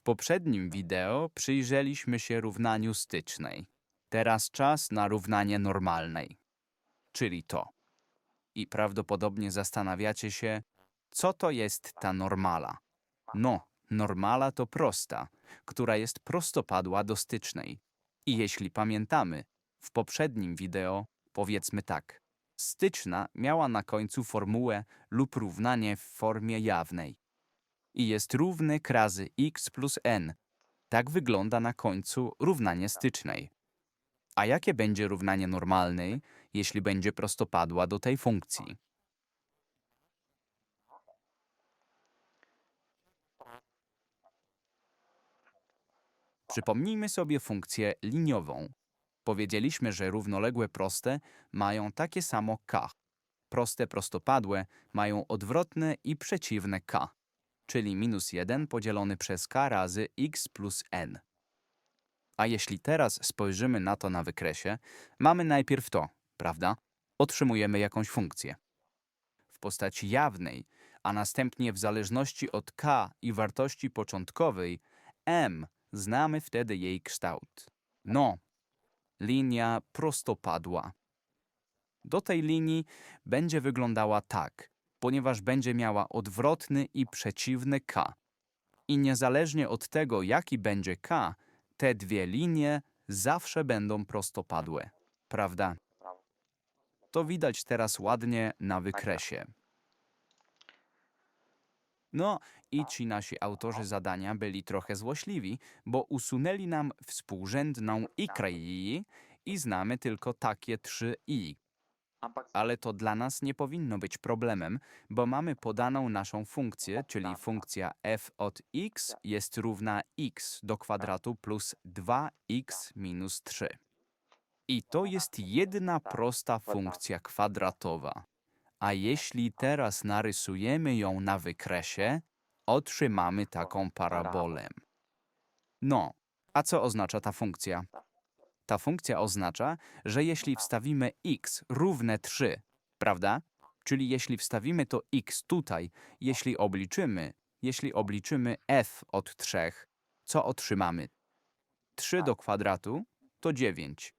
W poprzednim wideo przyjrzeliśmy się równaniu stycznej. Teraz czas na równanie normalnej, czyli to. I prawdopodobnie zastanawiacie się, co to jest ta normala. No, normala to prosta, która jest prostopadła do stycznej. I jeśli pamiętamy, w poprzednim wideo powiedzmy tak. Styczna miała na końcu formułę lub równanie w formie jawnej. I jest równy k razy x plus n. Tak wygląda na końcu równanie stycznej. A jakie będzie równanie normalnej, jeśli będzie prostopadła do tej funkcji? Przypomnijmy sobie funkcję liniową. Powiedzieliśmy, że równoległe proste mają takie samo k. Proste prostopadłe mają odwrotne i przeciwne k, czyli minus 1 podzielony przez k razy x plus n. A jeśli teraz spojrzymy na to na wykresie, mamy najpierw to, prawda? Otrzymujemy jakąś funkcję w postaci jawnej, a następnie w zależności od k i wartości początkowej m znamy wtedy jej kształt. No, linia prostopadła. Do tej linii będzie wyglądała tak, ponieważ będzie miała odwrotny i przeciwny k. I niezależnie od tego, jaki będzie k, te dwie linie zawsze będą prostopadłe, prawda? To widać teraz ładnie na wykresie. No i ci nasi autorzy zadania byli trochę złośliwi, bo usunęli nam współrzędną i i znamy tylko takie trzy i. Ale to dla nas nie powinno być problemem, bo mamy podaną naszą funkcję, czyli funkcja f od x jest równa x do kwadratu plus 2x minus 3. I to jest jedna prosta funkcja kwadratowa. A jeśli teraz narysujemy ją na wykresie, otrzymamy taką parabolę. No, a co oznacza ta funkcja? Ta funkcja oznacza, że jeśli wstawimy x równe 3, prawda? Czyli jeśli wstawimy to x tutaj, jeśli obliczymy, jeśli obliczymy f od 3, co otrzymamy? 3 do kwadratu to 9.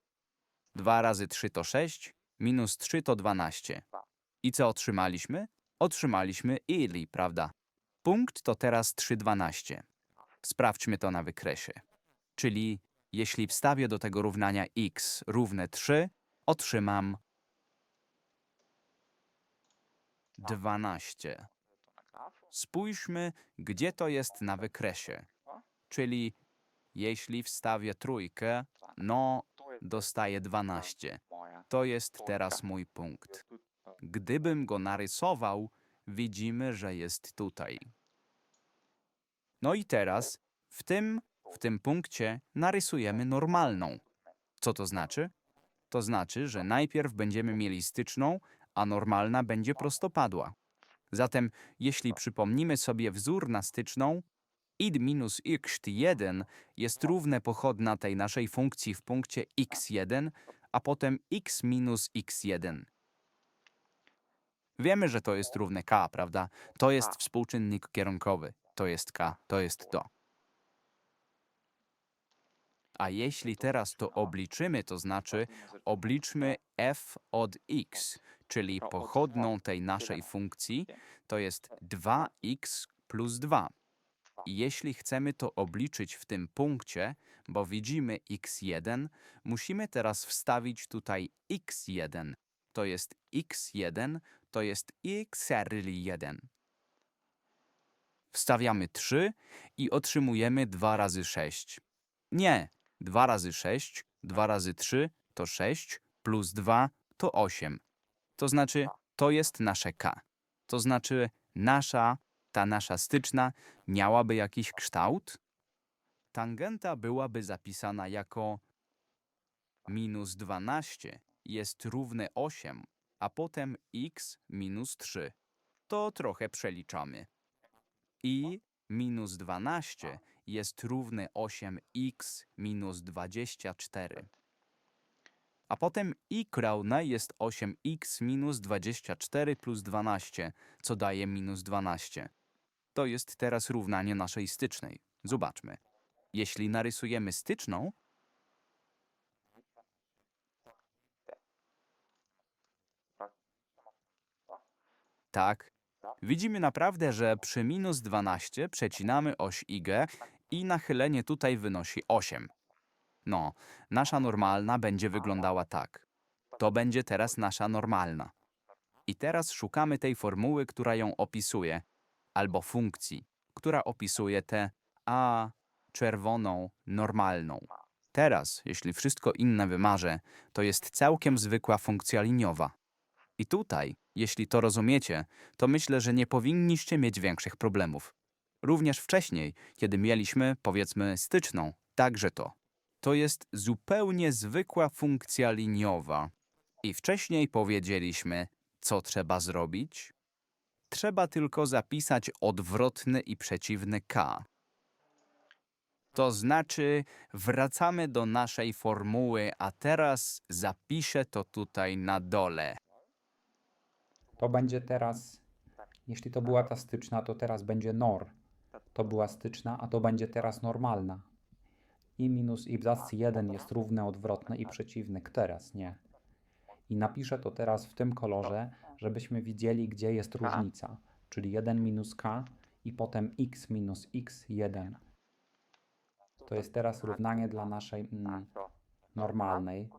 2 razy 3 to 6, minus 3 to 12. I co otrzymaliśmy? Otrzymaliśmy ili, prawda? Punkt to teraz 3,12. Sprawdźmy to na wykresie. Czyli jeśli wstawię do tego równania x równe 3, otrzymam 12. Spójrzmy, gdzie to jest na wykresie. Czyli jeśli wstawię trójkę, no dostaję 12. To jest teraz mój punkt. Gdybym go narysował, widzimy, że jest tutaj. No i teraz w tym, w tym punkcie narysujemy normalną. Co to znaczy? To znaczy, że najpierw będziemy mieli styczną, a normalna będzie prostopadła. Zatem, jeśli przypomnimy sobie wzór na styczną, id minus x1 jest równe pochodna tej naszej funkcji w punkcie x1, a potem x minus x1. Wiemy, że to jest równe k, prawda? To jest współczynnik kierunkowy. To jest k, to jest to. A jeśli teraz to obliczymy, to znaczy obliczmy f od x, czyli pochodną tej naszej funkcji, to jest 2x plus 2. I jeśli chcemy to obliczyć w tym punkcie, bo widzimy x1, musimy teraz wstawić tutaj x1. To jest x1, to jest x1. Wstawiamy 3 i otrzymujemy 2 razy 6. Nie, 2 razy 6, 2 razy 3 to 6, plus 2 to 8. To znaczy, to jest nasze k. To znaczy, nasza, ta nasza styczna miałaby jakiś kształt? Tangenta byłaby zapisana jako minus 12 jest równe 8, a potem x minus 3. To trochę przeliczamy. I minus 12 jest równe 8x minus 24. A potem i równe jest 8x minus 24 plus 12, co daje minus 12. To jest teraz równanie naszej stycznej. Zobaczmy. Jeśli narysujemy styczną, tak, widzimy naprawdę, że przy minus 12 przecinamy oś IG i nachylenie tutaj wynosi 8. No, nasza normalna będzie wyglądała tak. To będzie teraz nasza normalna. I teraz szukamy tej formuły, która ją opisuje, albo funkcji, która opisuje tę a czerwoną normalną. Teraz, jeśli wszystko inne wymarzę, to jest całkiem zwykła funkcja liniowa. I tutaj, jeśli to rozumiecie, to myślę, że nie powinniście mieć większych problemów. Również wcześniej, kiedy mieliśmy, powiedzmy, styczną, także to. To jest zupełnie zwykła funkcja liniowa. I wcześniej powiedzieliśmy, co trzeba zrobić? Trzeba tylko zapisać odwrotny i przeciwny k. To znaczy, wracamy do naszej formuły, a teraz zapiszę to tutaj na dole. To będzie teraz, jeśli to była ta styczna, to teraz będzie nor. To była styczna, a to będzie teraz normalna. I minus i zadce 1 jest równe, odwrotne i przeciwny. Teraz nie. I napiszę to teraz w tym kolorze, żebyśmy widzieli, gdzie jest różnica. Czyli 1 minus k i potem x minus x1. To jest teraz równanie dla naszej mm, normalnej.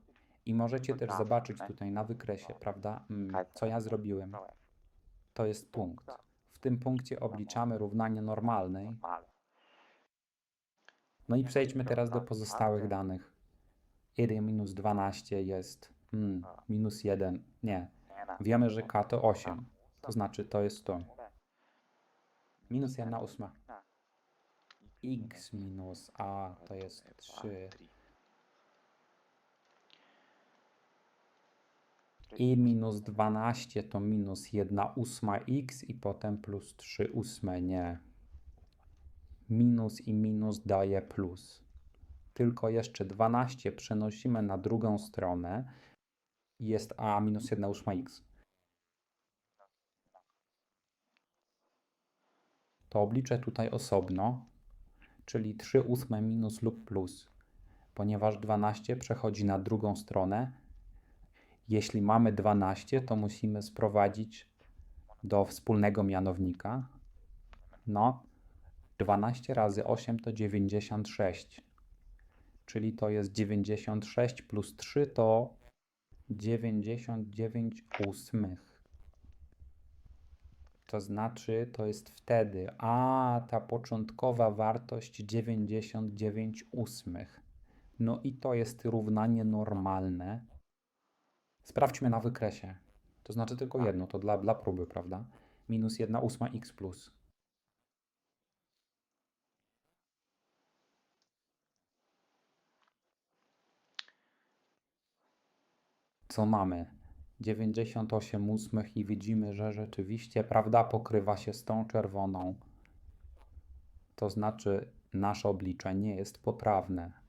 I możecie też zobaczyć tutaj na wykresie, prawda, mm, co ja zrobiłem. To jest punkt. W tym punkcie obliczamy równanie normalnej. No i przejdźmy teraz do pozostałych danych. 1 minus 12 jest mm, minus 1. Nie. Wiemy, że k to 8. To znaczy to jest to. Minus 1 ósma. x minus a to jest 3. I minus 12 to minus 1 ósma x i potem plus 3 ósme, nie. Minus i minus daje plus. Tylko jeszcze 12 przenosimy na drugą stronę jest a minus 1 ósma x. To obliczę tutaj osobno, czyli 3 ósme minus lub plus, ponieważ 12 przechodzi na drugą stronę, jeśli mamy 12, to musimy sprowadzić do wspólnego mianownika. No, 12 razy 8 to 96. Czyli to jest 96 plus 3 to 99 ósmych. To znaczy, to jest wtedy, a ta początkowa wartość 99 ósmych. No i to jest równanie normalne. Sprawdźmy na wykresie. To znaczy tylko jedno, to dla, dla próby, prawda? Minus 1 ósma x plus. Co mamy? 98 ósmych i widzimy, że rzeczywiście prawda pokrywa się z tą czerwoną. To znaczy nasze obliczenie jest poprawne.